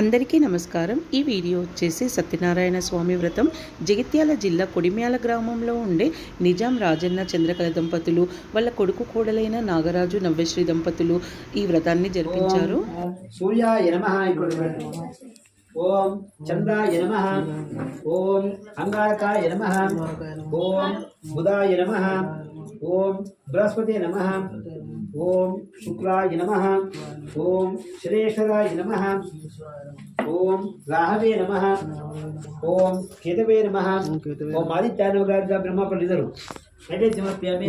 అందరికీ నమస్కారం. ఈ వీడియో వచ్చేసి సత్యనారాయణ స్వామి వ్రతం. జగిత్యాల జిల్లా కొడిమ్యాల గ్రామంలో ఉండే నిజాం రాజన్న చంద్రకళ దంపతులు వాళ్ళ కొడుకు కోడలైన నాగరాజు నవ్యశ్రీ దంపతులు ఈ వ్రతాన్ని జరిపించారు. సూర్యాయ ఓం చంద్రాయ నమ. ఓం అంగారకాయ నమ. ఓం బుధాయ నమ. ఓం బృహస్పతి నమ. ఓం శుక్రాయ నమ. ఓం శ్రేషరాయ నమ. ఓం రాహవే నమ. ఓం కేతవే నమ. ఓం ఆదిత్యానవగారి బ్రహ్మ పండితరు అయితే సమర్ప్యామి.